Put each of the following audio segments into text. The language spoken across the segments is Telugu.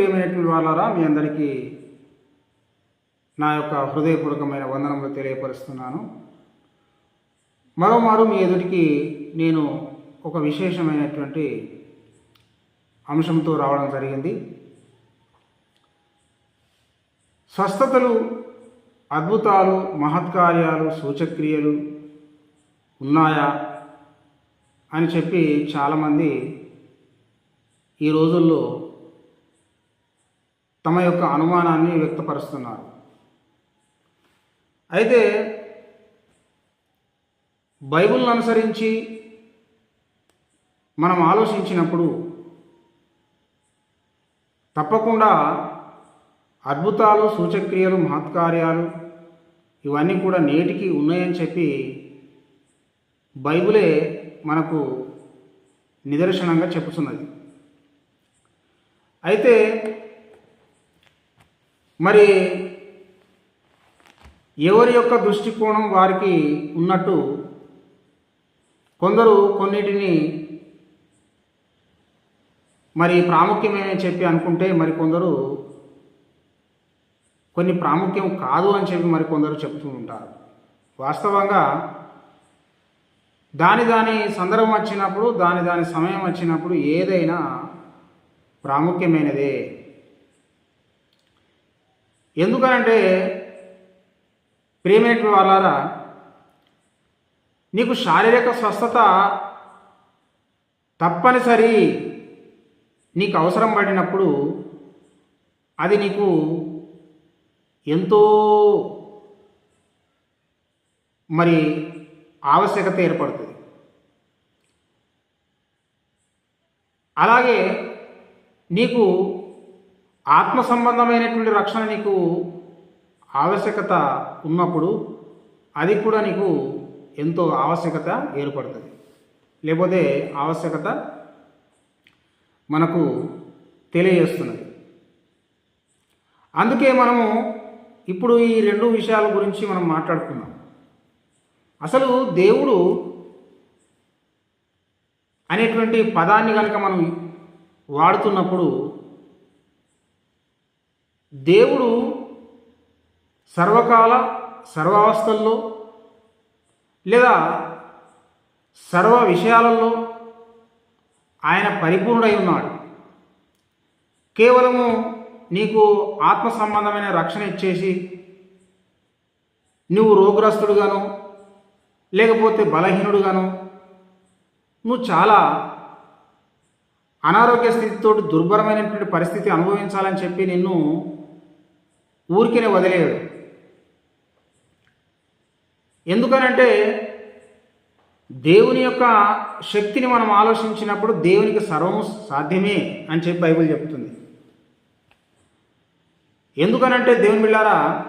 ప్రియమైనటువంటి వాళ్ళారా మీ అందరికీ నా యొక్క హృదయపూర్వకమైన వందనములు తెలియపరుస్తున్నాను. మరోమారు మీ ఎదుటికి నేను ఒక విశేషమైనటువంటి అంశంతో రావడం జరిగింది. స్వస్థతలు అద్భుతాలు మహత్కార్యాలు సూచక్రియలు ఉన్నాయా అని చెప్పి చాలామంది ఈ రోజుల్లో తమ యొక్క అనుమానాన్ని వ్యక్తపరుస్తున్నారు. అయితే బైబిల్ను అనుసరించి మనం ఆలోచించినప్పుడు తప్పకుండా అద్భుతాలు సూచక్రియలు మహత్కార్యాలు ఇవన్నీ కూడా నేటికి ఉన్నాయని చెప్పి బైబిలే మనకు నిదర్శనంగా చెప్పుతున్నది అయితే మరి ఎవరి యొక్క దృష్టికోణం వారికి ఉన్నట్టు కొందరు కొన్నిటిని మరి ప్రాముఖ్యమే చెప్పి అనుకుంటే మరి కొందరు కొన్ని ప్రాముఖ్యం కాదు అని చెప్పి మరి కొందరు చెప్తూ ఉంటారు. వాస్తవంగా దాని దాని సందర్భం వచ్చినప్పుడు దాని దాని సమయం వచ్చినప్పుడు ఏదైనా ప్రాముఖ్యమైనదే. ఎందుకనంటే ప్రియమైనటువంటి వాళ్ళారా నీకు శారీరక స్వస్థత తప్పనిసరి నీకు అవసరం పడినప్పుడు అది నీకు ఎంతో మరి ఆవశ్యకత ఏర్పడుతుంది. అలాగే నీకు ఆత్మ సంబంధమైనటువంటి రక్షణ నీకు ఆవశ్యకత ఉన్నప్పుడు అది కూడా నీకు ఎంతో ఆవశ్యకత ఏర్పడుతుంది. లేకపోతే ఆవశ్యకత మనకు తెలియజేస్తున్నది. అందుకే మనము ఇప్పుడు ఈ రెండు విషయాల గురించి మనం మాట్లాడుకున్నాం అసలు దేవుడు అనేటువంటి పదాన్ని కనుక మనం వాడుతున్నప్పుడు దేవుడు సర్వకాల సర్వావస్థల్లో లేదా సర్వ విషయాలలో ఆయన పరిపూర్ణుడై ఉన్నాడు. కేవలము నీకు ఆత్మ సంబంధమైన రక్షణ ఇచ్చేసి నువ్వు రోగ్రస్తుడుగాను లేకపోతే బలహీనుడుగాను నువ్వు చాలా అనారోగ్య స్థితితో దుర్భరమైనటువంటి పరిస్థితి అనుభవించాలని చెప్పి నిన్ను ఊరికినే వదిలేదు ఎందుకనంటే దేవుని యొక్క శక్తిని మనం ఆలోచించినప్పుడు దేవునికి సర్వము సాధ్యమే అని చెప్పి బైబిల్ చెప్తుంది. ఎందుకనంటే దేవుని బిళ్ళారా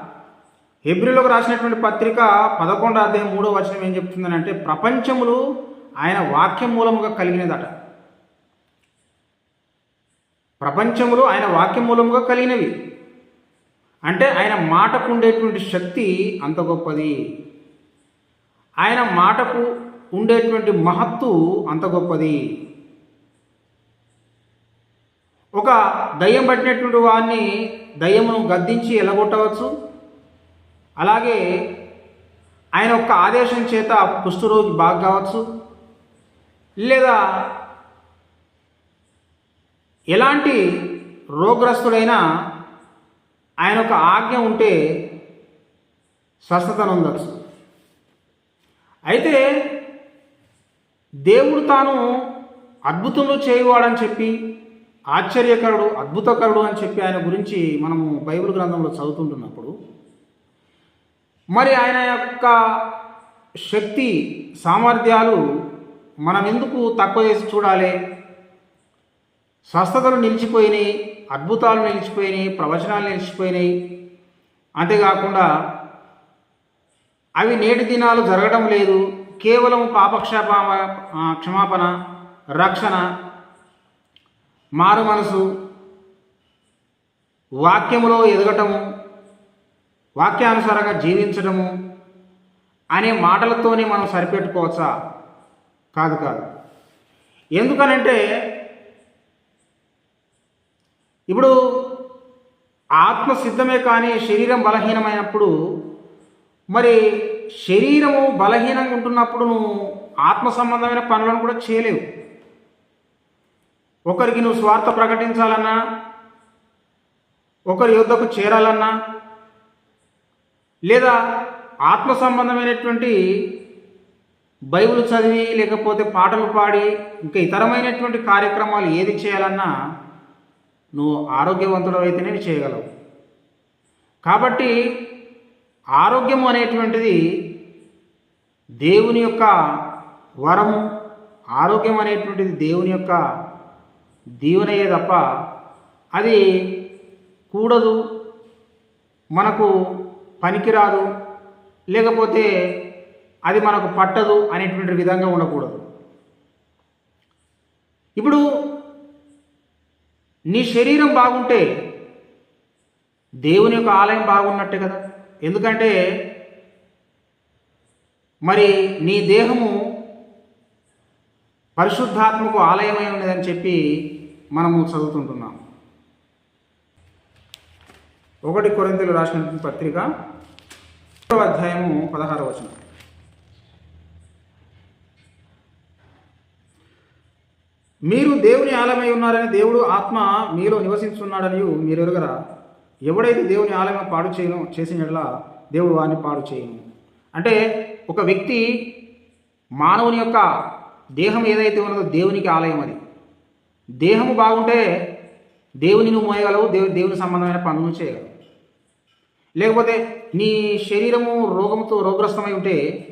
హెబ్రిలోకి రాసినటువంటి పత్రిక పదకొండో అధ్యాయం మూడో వచనం ఏం చెప్తుందనంటే ప్రపంచములు ఆయన వాక్యం మూలముగా కలిగినదట. ప్రపంచములు ఆయన వాక్యం మూలముగా కలిగినవి. అంటే ఆయన మాటకు ఉండేటువంటి శక్తి అంత గొప్పది. ఆయన మాటకు ఉండేటువంటి మహత్తు అంత గొప్పది. ఒక దయ్యం పట్టినటువంటి వాడిని దయ్యమును గద్దించి ఎలగొట్టవచ్చు. అలాగే ఆయన యొక్క ఆదేశం చేత కుష్ఠరోగి బాగా కావచ్చు. లేదా ఎలాంటి రోగ్రస్తుడైనా ఆయన ఒక ఆజ్ఞ ఉంటే స్వస్థతను ఉండొచ్చు. అయితే దేవుడు తాను అద్భుతంలో చేయవాడని చెప్పి ఆశ్చర్యకరుడు అద్భుతకరుడు అని చెప్పి ఆయన గురించి మనము బైబిల్ గ్రంథంలో చదువుతుంటున్నప్పుడు మరి ఆయన యొక్క శక్తి సామర్థ్యాలు మనం ఎందుకు తక్కువ చేసి చూడాలి? స్వస్థతలు నిలిచిపోయినాయి. అద్భుతాలు నిలిచిపోయినాయి ప్రవచనాలు నిలిచిపోయినాయి. అంతేకాకుండా అవి నేటి దినాలు జరగడం లేదు. కేవలం పాపక్షేప క్షమాపణ రక్షణ మారు మనసు వాక్యములో ఎదగటము వాక్యానుసారంగా జీవించడము అనే మాటలతోనే మనం సరిపెట్టుకోవచ్చా? కాదు కాదు. ఎందుకనంటే ఇప్పుడు ఆత్మ సిద్ధమే కానీ శరీరం బలహీనమైనప్పుడు మరి శరీరము బలహీనంగా ఉంటున్నప్పుడు నువ్వు ఆత్మ సంబంధమైన పనులను కూడా చేయలేవు. ఒకరికి నువ్వు స్వార్థ ప్రకటించాలన్నా ఒకరి యుద్ధకు చేరాలన్నా లేదా ఆత్మ సంబంధమైనటువంటి బైబిల్ చదివి లేకపోతే పాటలు పాడి ఇంకా ఇతరమైనటువంటి కార్యక్రమాలు ఏది చేయాలన్నా నువ్వు ఆరోగ్యవంతుడు అయితేనే చేయగలవు. కాబట్టి ఆరోగ్యం అనేటువంటిది దేవుని యొక్క వరము ఆరోగ్యం అనేటువంటిది దేవుని యొక్క దీవెనయే తప్ప అది కూడదు మనకు పనికిరాదు లేకపోతే అది మనకు పట్టదు అనేటువంటి విధంగా ఉండకూడదు. ఇప్పుడు నీ శరీరం బాగుంటే దేవుని యొక్క ఆలయం బాగున్నట్టే కదా? ఎందుకంటే మరి నీ దేహము పరిశుద్ధాత్మకు ఆలయమై ఉన్నదని చెప్పి మనము చదువుతుంటున్నాం. ఒకటి కొరింతలు రాసిన పత్రిక ఒకటవ అధ్యాయము పదహారవ మీరు దేవుని ఆలయమై ఉన్నారని దేవుడు ఆత్మ మీలో నివసిస్తున్నాడని మీరు ఎరుగరా? ఎవడైతే దేవుని ఆలయం పాడు చేయను చేసిన దేవుడు వారిని పాడు చేయను. అంటే ఒక వ్యక్తి మానవుని యొక్క దేహం ఏదైతే ఉన్నదో దేవునికి ఆలయం అది. దేహము బాగుంటే దేవుని నువ్వు మోయగలవు దేవు దేవుని సంబంధమైన పనులు చేయగలవు. లేకపోతే నీ శరీరము రోగంతో రోగ్రస్తమై ఉంటే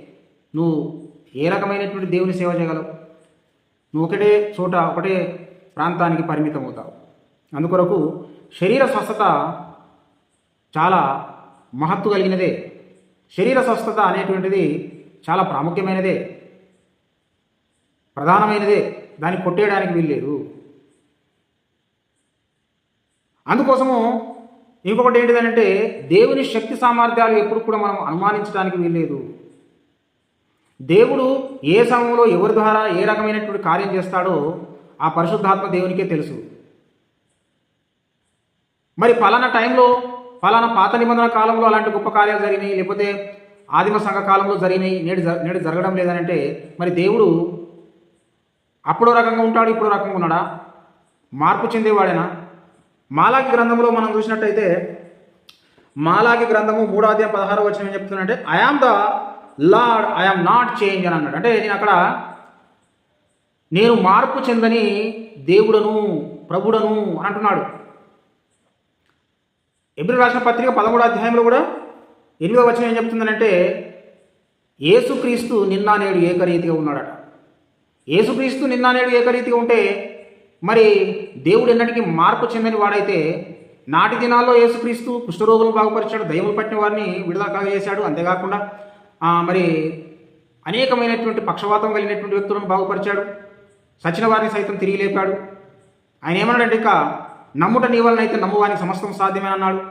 నువ్వు ఏ రకమైనటువంటి దేవుని సేవ చేయగలవు? నువ్వు ఒకటే చోట ఒకటే ప్రాంతానికి పరిమితం అవుతావు అందుకొరకు శరీర స్వస్థత చాలా మహత్తు కలిగినదే. శరీర స్వస్థత అనేటువంటిది చాలా ప్రాముఖ్యమైనదే. ప్రధానమైనదే. దాన్ని కొట్టేయడానికి వీల్లేదు. అందుకోసము ఇంకొకటి ఏంటిదంటే దేవుని శక్తి సామర్థ్యాలు ఎప్పుడు కూడా మనం అనుమానించడానికి వీల్లేదు. దేవుడు ఏ సమయంలో ఎవరి ద్వారా ఏ రకమైనటువంటి కార్యం చేస్తాడో ఆ పరిశుద్ధాత్మ దేవునికే తెలుసు. మరి పలానా టైంలో పలానా పాత నిబంధన కాలంలో అలాంటి గొప్ప కార్యాలు జరిగినాయి లేకపోతే ఆదిమ సంఘ కాలంలో జరిగినాయి నేడు జ- నేడు జరగడం లేదనంటే మరి దేవుడు అప్పుడో రకంగా ఉంటాడు ఇప్పుడు రకంగా ఉన్నాడా? మార్పు చెందేవాడేనా? మాలాకి గ్రంథంలో మనం చూసినట్టయితే మాలాకి గ్రంథము మూడో అధ్యాయం పదహారో వచ్చిన ఏం చెప్తున్నాడంటే am the lord I'm not change అని అన్నాడు. అంటే నేను అక్కడ నేను మార్పు చెందని దేవుడను ప్రభుడను అని అంటున్నాడు. ఎబ్రి రాసిన పత్రిక పదమూడు అధ్యాయంలో కూడా ఎనిమిదో వచ్చిన ఏం చెప్తుందనంటే యేసుక్రీస్తు నిన్న నేడు ఏకరీతిగా ఉన్నాడట. యేసుక్రీస్తు నిన్న నేడు ఏకరీతిగా ఉంటే మరి దేవుడు ఎన్నటికీ మార్పు చెందని వాడైతే నాటి దినాల్లో యేసుక్రీస్తు కుష్ఠరోగులను బాగుపరిచాడు దయ్యములు పట్టిన వారిని విడుదల కలగజేశాడు. అంతేకాకుండా మరి అనేకమైనటువంటి పక్షవాతం కలిగినటువంటి వ్యక్తులను బాగుపరిచాడు. సచిన వారిని సైతం తిరిగి లేపాడు. ఆయన ఏమన్నాడంటే ఇక నమ్ముట నీ వలనైతే నమ్మువానికి సమస్తం సాధ్యమే అన్నాడు.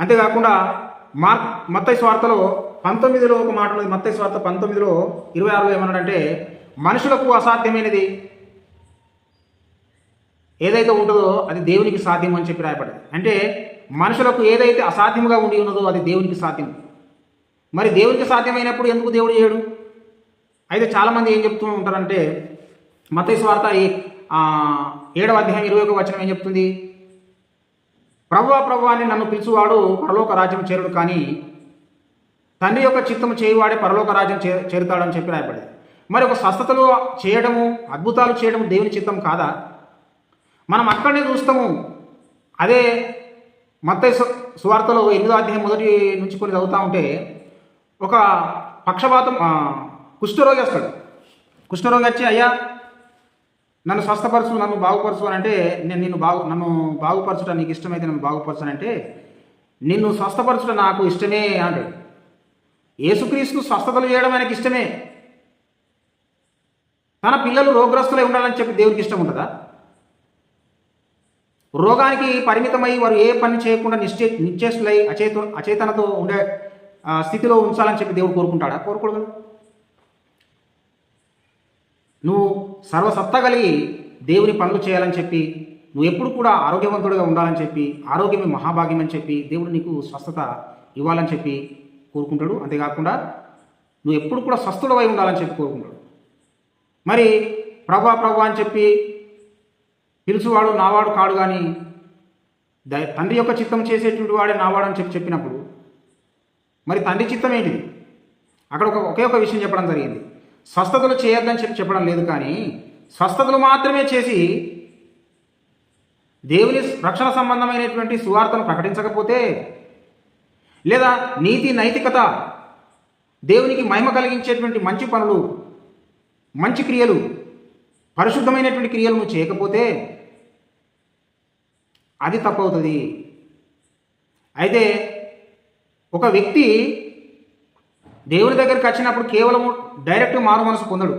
అంతేకాకుండా మార్ మత్తయ్య స్వార్థలో పంతొమ్మిదిలో ఒక మాట ఉన్నది. మత్తయ్య స్వార్థ పంతొమ్మిదిలో ఇరవై ఆరులో ఏమన్నాడంటే మనుషులకు అసాధ్యమైనది ఏదైతే ఉంటుందో అది దేవునికి సాధ్యం అని చెప్పి రాయబడింది అంటే మనుషులకు ఏదైతే అసాధ్యముగా ఉండి ఉన్నదో అది దేవునికి సాధ్యం మరి దేవునికి సాధ్యమైనప్పుడు ఎందుకు దేవుడు చేయడు? అయితే చాలామంది ఏం చెప్తూ ఉంటారంటే మత స్వార్థ ఈ ఏడవ అధ్యాయం ఇరవై ఒక వచనం ఏం చెప్తుంది? ప్రభువా ప్రభువాన్ని నన్ను పిలుచువాడు పరలోక రాజ్యం చేరుడు కానీ తండ్రి యొక్క చిత్తము చేయువాడే పరలోక రాజ్యం చే చేరుతాడని చెప్పి రాయబడింది. మరి ఒక స్వస్థతలు చేయడము అద్భుతాలు చేయడము దేవుని చిత్తం కాదా? మనం అక్కడనే చూస్తాము. అదే మత్త సు- సువార్తలో ఎనిమిదో అధ్యాయం మొదటి నుంచి కొన్ని చదువుతా ఉంటే ఒక పక్షపాతం కుష్ఠరోగి వస్తాడు. కుష్ఠరోగి వచ్చి అయ్యా నన్ను స్వస్థపరచు నన్ను బాగుపరచు అని అంటే నేను నిన్ను బాగు నన్ను బాగుపరచుట నీకు ఇష్టమైతే నన్ను బాగుపరచనంటే నిన్ను స్వస్థపరచుట నాకు ఇష్టమే అంటాడు. యేసుక్రీస్తు స్వస్థతలు చేయడం ఆయనకి ఇష్టమే. తన పిల్లలు రోగ్రస్తులై ఉండాలని చెప్పి దేవునికి ఇష్టం ఉంటుందా? రోగానికి పరిమితమై వారు ఏ పని చేయకుండా నిశ్చే నిశ్చేస్తులై అచేత అచేతనతో ఉండే స్థితిలో ఉంచాలని చెప్పి దేవుడు కోరుకుంటాడా? కోరుకోడు నువ్వు సర్వసత్తా కలిగి దేవుని పనులు చేయాలని చెప్పి నువ్వు ఎప్పుడు కూడా ఆరోగ్యవంతుడిగా ఉండాలని చెప్పి ఆరోగ్యమే మహాభాగ్యం అని చెప్పి దేవుడు నీకు స్వస్థత ఇవ్వాలని చెప్పి కోరుకుంటాడు. అంతేకాకుండా నువ్వు ఎప్పుడు కూడా స్వస్థుడవై ఉండాలని చెప్పి కోరుకుంటాడు. మరి ప్రభా ప్రభా అని చెప్పి పిలుచువాడు నావాడు కాడు కానీ ద- తండ్రి యొక్క చిత్తం చేసేటువంటి వాడే నావాడు అని చెప్పి చెప్పినప్పుడు మరి తండ్రి చిత్తం ఏంటిది? అక్కడ ఒక ఒకే ఒక విషయం చెప్పడం జరిగింది. స్వస్థతలు చేయొద్దని చెప్పి చెప్పడం లేదు కానీ స్వస్థతలు మాత్రమే చేసి దేవుని రక్షణ సంబంధమైనటువంటి సువార్తను ప్రకటించకపోతే లేదా నీతి నైతికత దేవునికి మహిమ కలిగించేటువంటి మంచి పనులు మంచి క్రియలు పరిశుద్ధమైనటువంటి క్రియలు నువ్వు చేయకపోతే అది తప్పవుతుంది అయితే ఒక వ్యక్తి దేవుడి దగ్గరికి వచ్చినప్పుడు కేవలం డైరెక్ట్ మారు మనసు పొందడు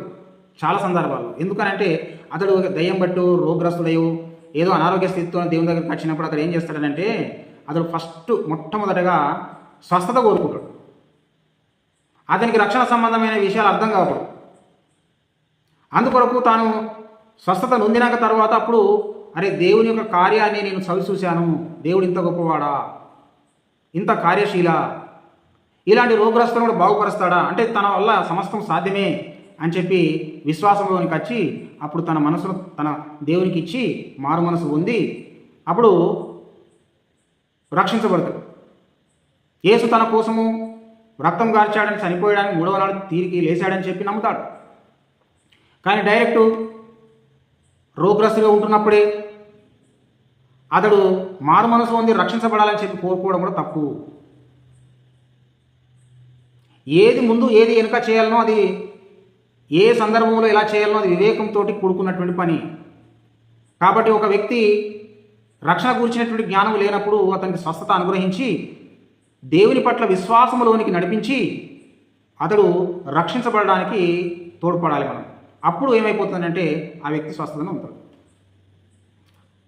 చాలా సందర్భాల్లో. ఎందుకనంటే అతడు దయ్యం బట్టు రోగ్రస్తుడయో ఏదో అనారోగ్య స్థితితో దేవుని దగ్గరికి వచ్చినప్పుడు అతడు ఏం చేస్తాడనంటే అతడు ఫస్ట్ మొట్టమొదటగా స్వస్థత కోరుకుంటాడు. అతనికి రక్షణ సంబంధమైన విషయాలు అర్థం కావడు అందుకొరకు తాను స్వస్థత నొందినాక తర్వాత అప్పుడు అరే దేవుని యొక్క కార్యాన్ని నేను చవి చూశాను దేవుడు ఇంత గొప్పవాడా? ఇంత కార్యశీల ఇలాంటి రోగగ్రస్తులను కూడా బాగుపరుస్తాడా? అంటే తన వల్ల సమస్తం సాధ్యమే అని చెప్పి విశ్వాసంలోనికి వచ్చి అప్పుడు తన మనసును తన దేవునికి ఇచ్చి మారు మనసు పొంది అప్పుడు రక్షించబడతాడు. యేసు తన కోసము రక్తం గార్చాడని చనిపోయాడని మూడవ నాడు తీరికి లేచాడని చెప్పి నమ్ముతాడు. కానీ డైరెక్ట్ రోగ్రస్తుగా ఉంటున్నప్పుడే అతడు మారు మనసు ఉంది రక్షించబడాలని చెప్పి కోరుకోవడం కూడా తప్పు. ఏది ముందు ఏది వెనుక చేయాలనో అది ఏ సందర్భంలో ఎలా చేయాలనో అది వివేకంతో కూడుకున్నటువంటి పని. కాబట్టి ఒక వ్యక్తి రక్షణ గురించినటువంటి జ్ఞానం లేనప్పుడు అతనికి స్వస్థత అనుగ్రహించి దేవుని పట్ల విశ్వాసములోనికి నడిపించి అతడు రక్షించబడడానికి తోడ్పడాలి మనం. అప్పుడు ఏమైపోతుందంటే ఆ వ్యక్తి స్వస్థతను ఉంటాడు.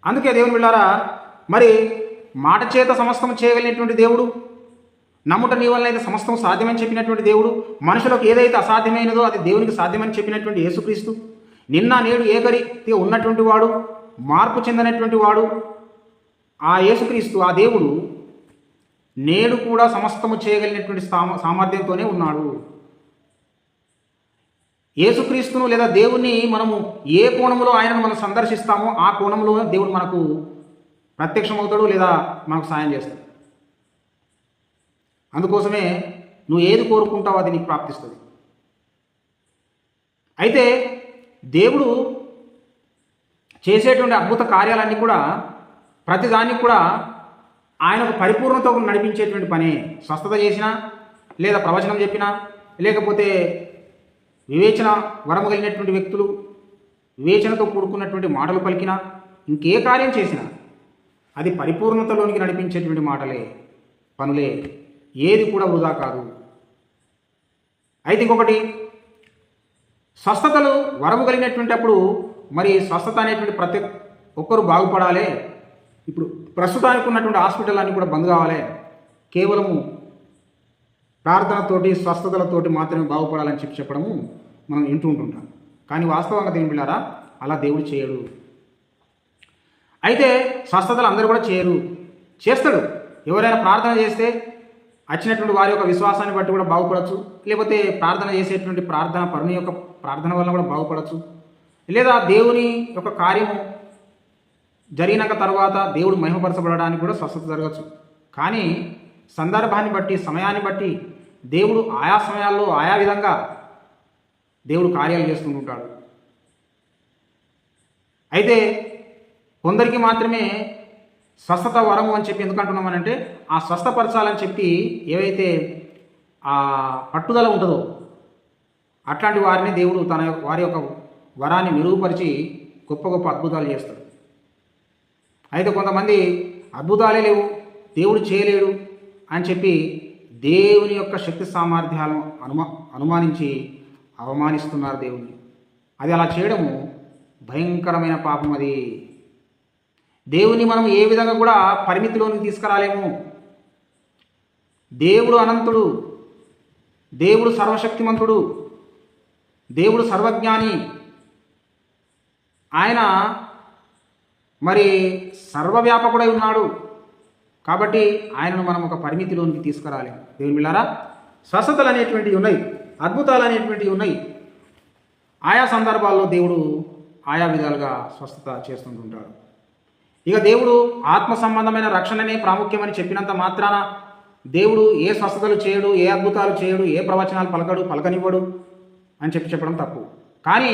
అందుకే దేవుని బిళ్ళారా మరి మాట చేత సమస్తం చేయగలిగినటువంటి దేవుడు నమ్ముట నీ వల్ల అయితే సమస్తం సాధ్యమని చెప్పినటువంటి దేవుడు మనుషులకు ఏదైతే అసాధ్యమైనదో అది దేవునికి సాధ్యమని చెప్పినటువంటి యేసుక్రీస్తు నిన్న నేడు ఏకరీతి ఉన్నటువంటి వాడు మార్పు చెందినటువంటి వాడు ఆ యేసుక్రీస్తు ఆ దేవుడు నేడు కూడా సమస్తము చేయగలిగినటువంటి సామ సామర్థ్యంతోనే ఉన్నాడు. యేసుక్రీస్తును లేదా దేవుణ్ణి మనము ఏ కోణంలో ఆయనను మనం సందర్శిస్తామో ఆ కోణంలో దేవుడు మనకు ప్రత్యక్షమవుతాడు లేదా మనకు సాయం చేస్తాడు. అందుకోసమే నువ్వు ఏది కోరుకుంటావో అది నీకు ప్రాప్తిస్తుంది. అయితే దేవుడు చేసేటువంటి అద్భుత కార్యాలన్నీ కూడా ప్రతిదానికి కూడా ఆయనకు పరిపూర్ణతో నడిపించేటువంటి పని స్వస్థత చేసినా లేదా ప్రవచనం చెప్పినా లేకపోతే వివేచన వరము కలిగినటువంటి వ్యక్తులు వివేచనతో కూడుకున్నటువంటి మాటలు పలికినా ఇంకే కార్యం చేసినా అది పరిపూర్ణతలోనికి నడిపించేటువంటి మాటలే పనులే ఏది కూడా వృధా కాదు. అయితే ఇంకొకటి స్వస్థతలు వరము కలిగినటువంటి అప్పుడు మరి స్వస్థత అనేటువంటి ప్రతి ఒక్కరు బాగుపడాలి. ఇప్పుడు ప్రస్తుతానికి ఉన్నటువంటి హాస్పిటల్ అన్నీ కూడా బంద్ కావాలి. కేవలము ప్రార్థనతోటి స్వస్థతలతోటి మాత్రమే బాగుపడాలని చెప్పి చెప్పడము మనం వింటూ ఉంటుంటాం. కానీ వాస్తవంగా దేని పిల్లారా అలా దేవుడు చేయడు. అయితే స్వస్థతలు అందరూ కూడా చేయరు. చేస్తాడు. ఎవరైనా ప్రార్థన చేస్తే వచ్చినటువంటి వారి యొక్క విశ్వాసాన్ని బట్టి కూడా బాగుపడచ్చు. లేకపోతే ప్రార్థన చేసేటువంటి ప్రార్థన పరుని యొక్క ప్రార్థన వల్ల కూడా బాగుపడచ్చు. లేదా దేవుని యొక్క కార్యము జరిగినాక తర్వాత దేవుడు మహిమపరచబడడానికి కూడా స్వస్థత జరగచ్చు. కానీ సందర్భాన్ని బట్టి సమయాన్ని బట్టి దేవుడు ఆయా సమయాల్లో ఆయా విధంగా దేవుడు కార్యాలు చేస్తుంటాడు అయితే కొందరికి మాత్రమే స్వస్థత వరము అని చెప్పి ఎందుకంటున్నామనంటే ఆ స్వస్థపరచాలని చెప్పి ఏవైతే ఆ పట్టుదల ఉంటుందో అట్లాంటి వారిని దేవుడు తన వారి యొక్క వరాన్ని మెరుగుపరిచి గొప్ప గొప్ప అద్భుతాలు చేస్తాడు. అయితే కొంతమంది అద్భుతాలే లేవు దేవుడు చేయలేడు అని చెప్పి దేవుని యొక్క శక్తి సామర్థ్యాలను అనుమా అనుమానించి అవమానిస్తున్నారు దేవుణ్ణి. అది అలా చేయడము భయంకరమైన పాపం అది. దేవుని మనం ఏ విధంగా కూడా పరిమితిలోనికి తీసుకురాలేము. దేవుడు అనంతుడు. దేవుడు సర్వశక్తిమంతుడు. దేవుడు సర్వజ్ఞాని. ఆయన మరి సర్వవ్యాపకుడై ఉన్నాడు. కాబట్టి ఆయనను మనం ఒక పరిమితిలోనికి తీసుకురాలి. దేవుని మిల్లారా స్వస్థతలు అనేటువంటివి ఉన్నాయి. అద్భుతాలు అనేటువంటివి ఉన్నాయి. ఆయా సందర్భాల్లో దేవుడు ఆయా విధాలుగా స్వస్థత చేస్తుంటుంటాడు. ఇక దేవుడు ఆత్మ సంబంధమైన రక్షణనే ప్రాముఖ్యమని చెప్పినంత మాత్రాన దేవుడు ఏ స్వస్థతలు చేయడు ఏ అద్భుతాలు చేయడు ఏ ప్రవచనాలు పలకడు పలకనివ్వడు అని చెప్పి చెప్పడం తప్పు. కానీ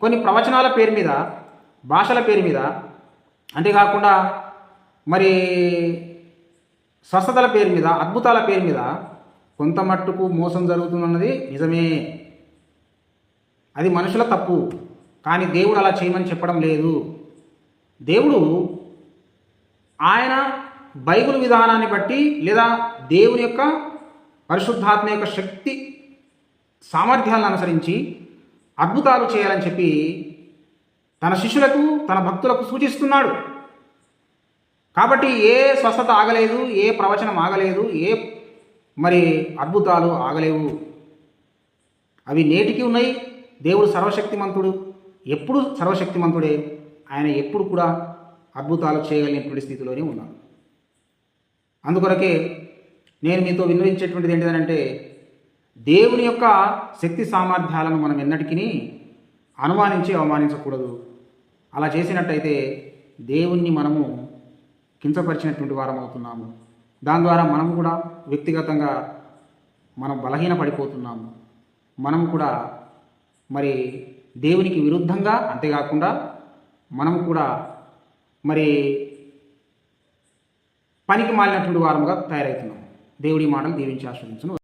కొన్ని ప్రవచనాల పేరు మీద భాషల పేరు మీద అంతేకాకుండా మరి స్వస్థతల పేరు మీద అద్భుతాల పేరు మీద కొంత మట్టుకు మోసం జరుగుతుందన్నది నిజమే. అది మనుషుల తప్పు. కానీ దేవుడు అలా చేయమని చెప్పడం లేదు. దేవుడు ఆయన బైబుల్ విధానాన్ని బట్టి లేదా దేవుని యొక్క పరిశుద్ధాత్మ యొక్క శక్తి సామర్థ్యాలను అనుసరించి అద్భుతాలు చేయాలని చెప్పి తన శిష్యులకు తన భక్తులకు సూచిస్తున్నాడు. కాబట్టి ఏ స్వస్థత ఆగలేదు ఏ ప్రవచనం ఆగలేదు ఏ మరి అద్భుతాలు ఆగలేవు. అవి నేటికి ఉన్నాయి. దేవుడు సర్వశక్తిమంతుడు. ఎప్పుడు సర్వశక్తిమంతుడే? ఆయన ఎప్పుడు కూడా అద్భుతాలు చేయగలిగినటువంటి స్థితిలోనే ఉన్నాడు. అందుకొరకే నేను మీతో విన్నవించేటువంటిది ఏంటిదనంటే దేవుని యొక్క శక్తి సామర్థ్యాలను మనం ఎన్నటికీ అనుమానించి అవమానించకూడదు. అలా చేసినట్టయితే దేవుణ్ణి మనము కించపరిచినటువంటి వారం అవుతున్నాము దాని ద్వారా మనం కూడా వ్యక్తిగతంగా మనం బలహీన పడిపోతున్నాము మనం కూడా మరి దేవునికి విరుద్ధంగా అంతేకాకుండా మనం కూడా మరి పనికి మాలినటువంటి వారముగా తయారవుతున్నాం దేవుడి మాటలు దీవించి ఆశ్రయించను